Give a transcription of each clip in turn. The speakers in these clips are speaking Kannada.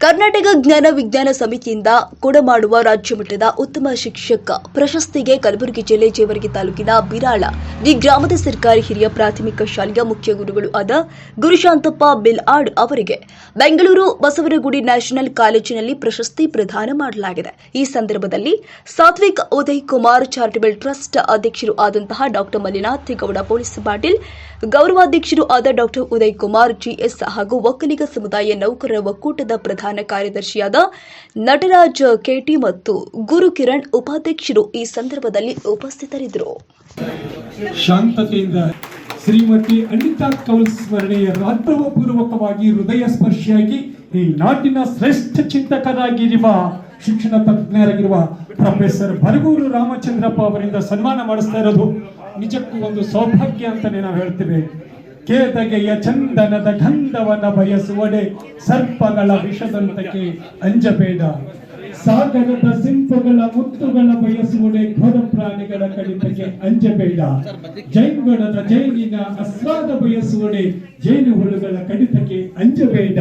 ಕರ್ನಾಟಕ ಜ್ಞಾನ ವಿಜ್ಞಾನ ಸಮಿತಿಯಿಂದ ಕೊಡಮಾಡುವ ರಾಜ್ಯ ಮಟ್ಟದ ಉತ್ತಮ ಶಿಕ್ಷಕ ಪ್ರಶಸ್ತಿಗೆ ಕಲಬುರಗಿ ಜಿಲ್ಲೆ ಜೇವರ್ಗಿ ತಾಲೂಕಿನ ಬಿರಾಳ. ಈ ಗ್ರಾಮದ ಸರ್ಕಾರಿ ಹಿರಿಯ ಪ್ರಾಥಮಿಕ ಶಾಲೆಯ ಮುಖ್ಯ ಗುರುಗಳು ಆದ ಗುರುಶಾಂತಪ್ಪ ಬಿಲ್ಆಡ್ ಅವರಿಗೆ ಬೆಂಗಳೂರು ಬಸವನಗುಡಿ ನ್ಯಾಷನಲ್ ಕಾಲೇಜಿನಲ್ಲಿ ಪ್ರಶಸ್ತಿ ಪ್ರದಾನ ಮಾಡಲಾಗಿದೆ. ಈ ಸಂದರ್ಭದಲ್ಲಿ ಸಾತ್ವಿಕ್ ಉದಯ್ ಕುಮಾರ್ ಚಾರಿಟಬಲ್ ಟ್ರಸ್ಟ್ ಅಧ್ಯಕ್ಷರು ಆದಂತಹ ಡಾಕ್ಟರ್ ಮಲ್ಲಿನಾಥ್ ಗೌಡ ಪೊಲೀಸ್ ಪಾಟೀಲ್ ಗೌರವಾಧ್ಯಕ್ಷರು ಆದ ಡಾಕ್ಟರ್ ಉದಯ್ ಕುಮಾರ್ ಜಿಎಸ್ ಹಾಗೂ ಒಕ್ಕಲಿಗ ಸಮುದಾಯ ನೌಕರರ ಒಕ್ಕೂಟದ ಪ್ರಧಾನ ಕಾರ್ಯದರ್ಶಿಯಾದ ನಟರಾಜ್ ಕೆಟಿ ಮತ್ತು ಗುರು ಕಿರಣ್ ಉಪಾಧ್ಯಕ್ಷರು ಈ ಸಂದರ್ಭದಲ್ಲಿ ಉಪಸ್ಥಿತರಿದ್ದರು. ಶಾಂತತೆಯಿಂದ ಶ್ರೀಮತಿ ಅನಿತಾ ಕೌಲ್ ಸ್ಮರಣೆಯ ಪೂರ್ವಕವಾಗಿ ಹೃದಯ ಸ್ಪರ್ಶಿಯಾಗಿ ಈ ನಾಟಿನ ಶ್ರೇಷ್ಠ ಚಿಂತಕರಾಗಿರುವ ಶಿಕ್ಷಣ ತಜ್ಞರಾಗಿರುವ ಪ್ರೊಫೆಸರ್ ಬರಗೂರು ರಾಮಚಂದ್ರಪ್ಪ ಅವರಿಂದ ಸನ್ಮಾನ ಮಾಡಿಸ್ತಾ ಇರೋದು ನಿಜಕ್ಕೂ ಒಂದು ಸೌಭಾಗ್ಯ ಅಂತಾನೆ ನಾವು ಹೇಳ್ತೇವೆ. ಕೇದಗೆಯ ಚಂದನದ ಗಂಧವನ ಬಯಸುವಡೆ ಸರ್ಪಗಳ ವಿಷದಂತಕ್ಕೆ ಅಂಜಬೇಡ. ಸಾಗರದ ಸಿಂಪಗಳ ಮುತ್ತುಗಳ ಬಯಸುವಡೆ ಘೋರ ಪ್ರಾಣಿಗಳ ಕಡಿತಕ್ಕೆ ಅಂಜಬೇಡ. ಜೈನ್ಗಡದ ಜೈನಿನ ಅಸ್ವಾದ ಬಯಸುವಡೆ ಜೇನು ಹುಳುಗಳ ಕಡಿತಕ್ಕೆ ಅಂಜಬೇಡ.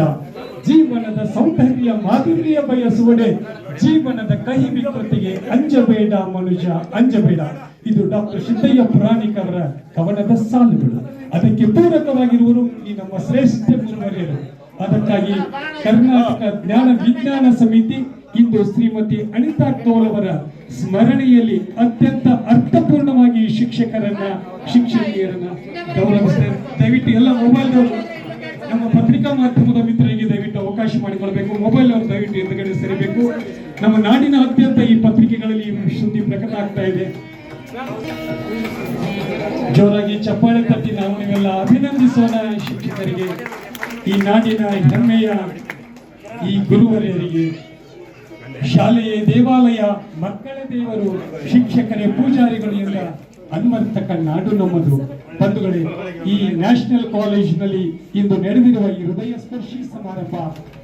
ಜೀವನದ ಸೌಂದರ್ಯ ಮಾಧುರ್ಯ ಬಯಸುವಡೆ ಜೀವನದ ಕಹಿ ವಿಕೃತಿಗೆ ಅಂಜಬೇಡ ಮನುಷ್ಯ, ಅಂಜಬೇಡ. ಇದು ಡಾಕ್ಟರ್ ಸಿದ್ದಯ್ಯ ಪುರಾಣಿಕರ ಕವನದ ಸಾಲುಗಳು. ಅದಕ್ಕೆ ಪೂರಕವಾಗಿರುವರು ಈ ನಮ್ಮ ಶ್ರೇಷ್ಠ ಗುರುವರ್ಯರು ಅದಕ್ಕಾಗಿ ಕರ್ನಾಟಕ ಜ್ಞಾನ ವಿಜ್ಞಾನ ಸಮಿತಿ ಇಂದು ಶ್ರೀಮತಿ ಅನಿತಾ ಕೌಲ್ ಅವರ ಸ್ಮರಣೆಯಲ್ಲಿ ಅತ್ಯಂತ ಅರ್ಥಪೂರ್ಣವಾಗಿ ಶಿಕ್ಷಕರನ್ನ ಶಿಕ್ಷಕಿಯರನ್ನ ಗೌರವಿಸ್ತಾರೆ. ದಯವಿಟ್ಟು ಎಲ್ಲ ಮೊಬೈಲ್ ನಮ್ಮ ಪತ್ರಿಕಾ ಮಾಧ್ಯಮದ ಮಿತ್ರರಿಗೆ ದಯವಿಟ್ಟು ಅವಕಾಶ ಮಾಡಿಕೊಳ್ಬೇಕು. ಮೊಬೈಲ್ ಅವರು ದಯವಿಟ್ಟು ಎದುರುಗಡೆ ಸರಿಬೇಕು. ನಮ್ಮ ನಾಡಿನ ಅತ್ಯಂತ ಈ ಪತ್ರಿಕೆಗಳಲ್ಲಿ ಸುದ್ದಿ ಪ್ರಕಟ ಆಗ್ತಾ ಇದೆ. ಜೋರಾಗಿ ಚಪ್ಪಾಳೆ ತಟ್ಟಿ ನಾವು ನೀವೆಲ್ಲ ಅಭಿನಂದಿಸೋಣ ಶಿಕ್ಷಕರಿಗೆ. ಈ ನಾಡಿನ ಹೆಮ್ಮೆಯ ಈ ಗುರುವರಿಯರಿಗೆ. ಶಾಲೆಯ ದೇವಾಲಯ, ಮಕ್ಕಳ ದೇವರು, ಶಿಕ್ಷಕರೇ ಪೂಜಾರಿಗಳು ಎಲ್ಲ ಅನ್ವರ್ತಕ ನಾಡು ನಮ್ಮದು. ಬಂಧುಗಳೇ, ಈ ನ್ಯಾಷನಲ್ ಕಾಲೇಜಿನಲ್ಲಿ ಇಂದು ನಡೆದಿರುವ ಈ ಹೃದಯ ಸ್ಪರ್ಶಿ ಸಮಾರಂಭ,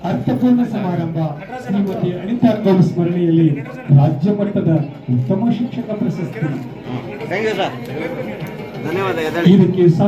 ಅರ್ಥಪೂರ್ಣ ಸಮಾರಂಭ, ಶ್ರೀಮತಿ ಅನಿತಾ ಗೌಡ್ ಸ್ಮರಣೆಯಲ್ಲಿ ರಾಜ್ಯ ಮಟ್ಟದ ಉತ್ತಮ ಶಿಕ್ಷಕ ಪ್ರಶಸ್ತಿ. ಧನ್ಯವಾದ. ಇದಕ್ಕೆ